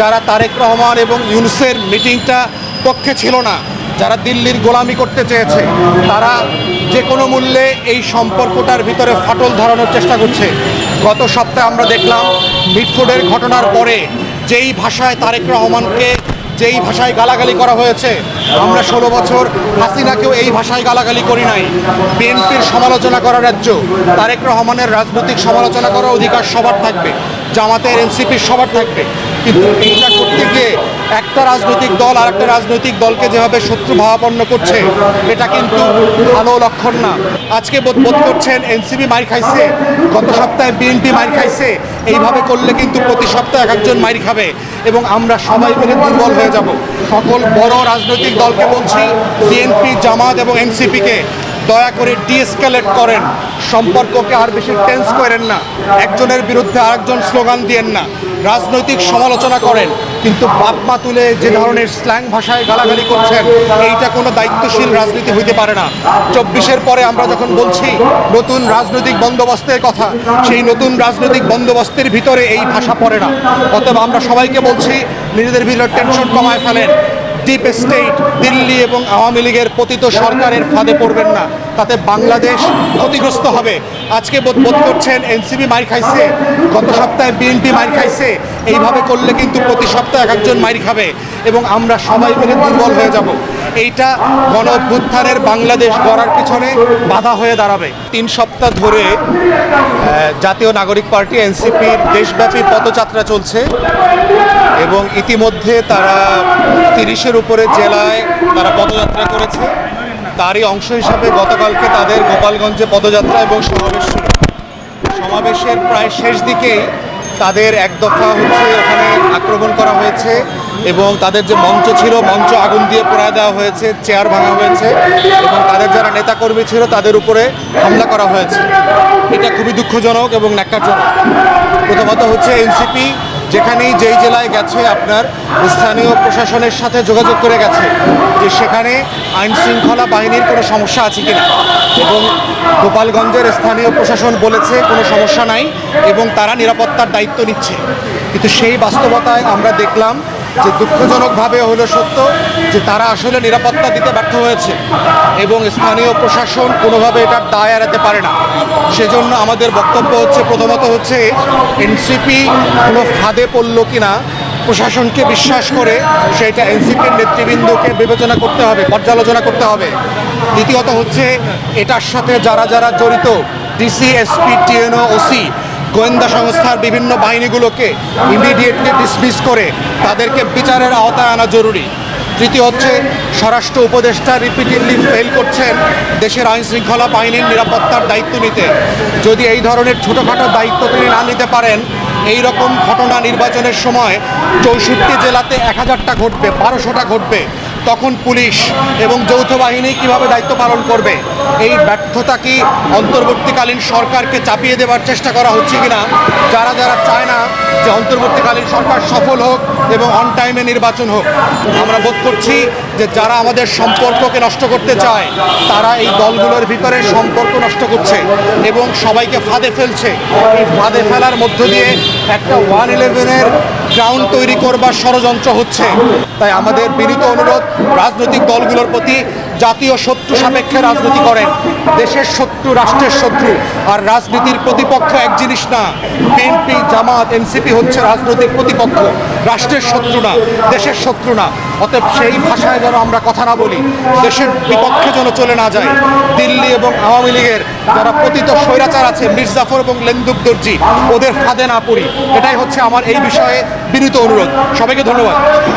যারা তারেক রহমান এবং ইউনুসের মিটিংটা পক্ষে ছিল না, যারা দিল্লির গোলামি করতে চেয়েছে, তারা যে কোনো মূল্যে এই সম্পর্কটার ভিতরে ফাটল ধরানোর চেষ্টা করছে। গত সপ্তাহে আমরা দেখলাম মিটফোর্ডের ঘটনার পরে যেই ভাষায় তারেক রহমানকে যেই ভাষায় গালাগালি করা হয়েছে, আমরা ষোলো বছর হাসিনাকেও এই ভাষায় গালাগালি করি নাই। বিএনপির সমালোচনা করা রাজ্য তারেক রহমানের রাজনৈতিক সমালোচনা করার অধিকার সবার থাকবে, জামাতের, এনসিপির সবার থাকবে। কিন্তু এইটা করতে গিয়ে একটা রাজনৈতিক দল আর একটা রাজনৈতিক দলকে যেভাবে শত্রু ভাবাপন্ন করছে, এটা কিন্তু ভালো লক্ষণ না। আজকে বোধ বোধ করছেন এনসিপি মার খাইছে, গত সপ্তাহে বিএনপি মার খাইছে, এইভাবে করলে কিন্তু প্রতি সপ্তাহে এক একজন মার খাবে এবং আমরা সবাই মিলে দুর্বল হয়ে যাব। সকল বড় রাজনৈতিক দলকে বলছি, বিএনপি, জামাত এবং এনসিপিকে দয়া করে ডিএসকেলেট করেন। সম্পর্ককে আর বেশি টেন্স করেন না। একজনের বিরুদ্ধে আরেকজন স্লোগান দিয়েন না। রাজনৈতিক সমালোচনা করেন। কিন্তু বাপ মা তুলে যে ধরনের স্ল্যাং ভাষায় গালাগালি করছেন, এইটা কোনো দায়িত্বশীল রাজনীতি হইতে পারে না। চব্বিশের পরে আমরা যখন বলছি নতুন রাজনৈতিক বন্দোবস্তের কথা, সেই নতুন রাজনৈতিক বন্দোবস্তের ভিতরে এই ভাষা পড়ে না। অতএব আমরা সবাইকে বলছি, নিজেদের ভিতরে টেনশন কমায় ফেলেন। ডিপ স্টেট, দিল্লি এবং আওয়ামী লীগের পতিত সরকারের ফাঁদে পড়বেন না। তাতে বাংলাদেশ ক্ষতিগ্রস্ত হবে। আজকে বোধ বোধ করছেন এনসিবি মার খাইছে, গত সপ্তাহে বিএনপি মার খাইছে। এইভাবে করলে কিন্তু প্রতি সপ্তাহে এক একজন মার খাবে। এবং আমরা সবাই মিলে দুর্বল হয়ে যাব। এইটা গণ অভ্যুত্থানের বাংলাদেশ গড়ার পিছনে বাধা হয়ে দাঁড়াবে। তিন সপ্তাহ ধরে জাতীয় নাগরিক পার্টি, এনসিপির দেশব্যাপী পদযাত্রা চলছে এবং ইতিমধ্যে তারা তিরিশের উপরে জেলায় তারা পদযাত্রা করেছে। তারই অংশ হিসাবে গতকালকে তাদের গোপালগঞ্জে পদযাত্রা এবং সমাবেশ সমাবেশের প্রায় শেষ দিকেই তাদের এক দফা হচ্ছে ওখানে আক্রমণ করা হয়েছে। এবং তাদের যে মঞ্চ ছিল, মঞ্চ আগুন দিয়ে পোড়ায় দেওয়া হয়েছে, চেয়ার ভাঙা হয়েছে এবং তাদের যারা নেতাকর্মী ছিল, তাদের উপরে হামলা করা হয়েছে। এটা খুবই দুঃখজনক এবং ন্যাক্কারজনক। প্রথমত হচ্ছে এনসিপি, যেখানেই যেই জেলায় গেছে আপনার, স্থানীয় প্রশাসনের সাথে যোগাযোগ করে গেছে যে সেখানে আইন শৃঙ্খলা বাহিনীর কোনো সমস্যা আছে কিনা। এবং গোপালগঞ্জের স্থানীয় প্রশাসন বলেছে কোনো সমস্যা নাই এবং তারা নিরাপত্তার দায়িত্ব নিচ্ছে। কিন্তু সেই বাস্তবতায় আমরা দেখলাম যে দুঃখজনকভাবে হলো সত্য যে তারা আসলে নিরাপত্তা দিতে ব্যর্থ হয়েছে এবং স্থানীয় প্রশাসন কোনোভাবে এটার দায় এড়াতে পারে না। সেজন্য আমাদের বক্তব্য হচ্ছে, প্রথমত হচ্ছে এনসিপি কোনো ফাঁদে পড়ল কিনা, প্রশাসনকে বিশ্বাস করে সেটা এনসিপির নেতৃবৃন্দকে বিবেচনা করতে হবে, পর্যালোচনা করতে হবে। দ্বিতীয়ত হচ্ছে, এটার সাথে যারা যারা জড়িত, ডিসি, এসপি, টিএনও, ওসি গোয়েন্দা সংস্থার বিভিন্ন বাহিনীগুলোকে ইমিডিয়েটলি ডিসমিস করে তাদেরকে বিচারের আওতায় আনা জরুরি। তৃতীয় হচ্ছে, স্বরাষ্ট্র উপদেষ্টা রিপিটেডলি ফেল করছেন দেশের আইন শৃঙ্খলা বাহিনীর নিরাপত্তার দায়িত্ব নিতে। যদি এই ধরনের ছোটোখাটো দায়িত্ব তিনি না নিতে পারেন, এই রকম ঘটনা নির্বাচনের সময় চৌষট্টি জেলাতে এক হাজারটা ঘটবে, বারোশোটা ঘটবে। তখন পুলিশ এবং যৌথ বাহিনী কীভাবে দায়িত্ব পালন করবে? এই ব্যর্থতা কি অন্তর্বর্তীকালীন সরকারকে চাপিয়ে দেওয়ার চেষ্টা করা হচ্ছে কিনা? যারা যারা চায় না যে অন্তর্বর্তীকালীন সরকার সফল হোক এবং অন টাইমে নির্বাচন হোক, আমরা বোধ করছি যে যারা আমাদের সম্পর্ককে নষ্ট করতে চায়, তারা এই দলগুলোর ভিতরে সম্পর্ক নষ্ট করছে এবং সবাইকে ফাঁদে ফেলছে। এই ফাঁদে ফেলার মধ্য দিয়ে একটা ওয়ান ইলেভেনের গ্রাউন্ড তৈরি করবার ষড়যন্ত্র হচ্ছে। তাই আমাদের বিনীত অনুরোধ, রাজনৈতিক দলগুলোর প্রতি জাতীয় শত্রু সাপেক্ষে রাজনীতি করেন। দেশের শত্রু, রাষ্ট্রের শত্রু। আর রাজনীতির প্রতিপক্ষ এক জিনিস না, বিএনপি, জামাত, এনসিপি হচ্ছে রাজনৈতিক প্রতিপক্ষ। রাষ্ট্রের শত্রু না, দেশের শত্রু না। অতএব সেই ভাষায় যেন আমরা কথা না বলি, দেশের বিপক্ষে যেন চলে না যায়। দিল্লি এবং আওয়ামী লীগের যারা পতিত স্বৈরাচার আছে, মির্জাফর এবং লেন্দুক দর্জি, ওদের ফাঁদে না পড়ি। এটাই হচ্ছে আমার এই বিষয়ে বিনীত অনুরোধ। সবাইকে ধন্যবাদ।